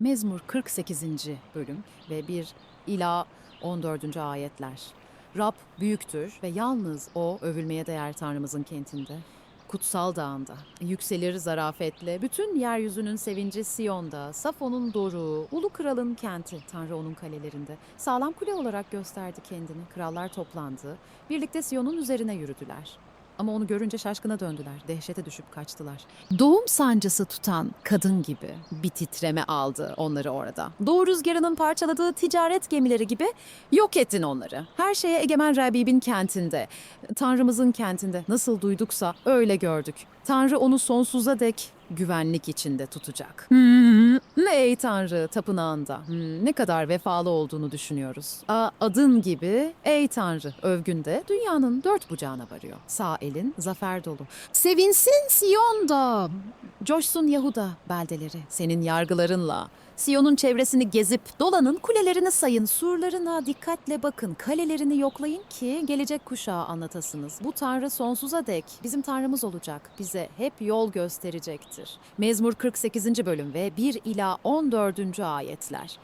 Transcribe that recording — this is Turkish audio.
Mezmur 48. bölüm ve 1 ila 14. ayetler. Rab büyüktür ve yalnız O övülmeye değer Tanrımızın kentinde. Kutsal dağında, yükselir zarafetle, bütün yeryüzünün sevinci Siyon'da, Safon'un doruğu, ulu kralın kenti, Tanrı onun kalelerinde. Sağlam kule olarak gösterdi kendini, krallar toplandı, birlikte Siyon'un üzerine yürüdüler. Ama onu görünce şaşkına döndüler, dehşete düşüp kaçtılar. Doğum sancısı tutan kadın gibi bir titreme aldı onları orada. Doğu rüzgarının parçaladığı ticaret gemileri gibi yok ettin onları. Her şeye egemen Rabib'in kentinde, Tanrımızın kentinde nasıl duyduksa öyle gördük. Tanrı onu sonsuza dek güvenlik içinde tutacak. Hmm, ne ey Tanrı tapınağında. Hmm, ne kadar vefalı olduğunu düşünüyoruz. Aa, adın gibi ey Tanrı övgünde dünyanın dört bucağına varıyor. Sağ elin zafer dolu. Sevinsin Siyon'da. Coşsun Yahuda beldeleri senin yargılarınla. Siyon'un çevresini gezip dolanın, kulelerini sayın, surlarına dikkatle bakın, kalelerini yoklayın ki gelecek kuşağa anlatasınız. Bu Tanrı sonsuza dek bizim Tanrımız olacak, bize hep yol gösterecektir. Mezmur 48. bölüm ve 1 ila 14. ayetler.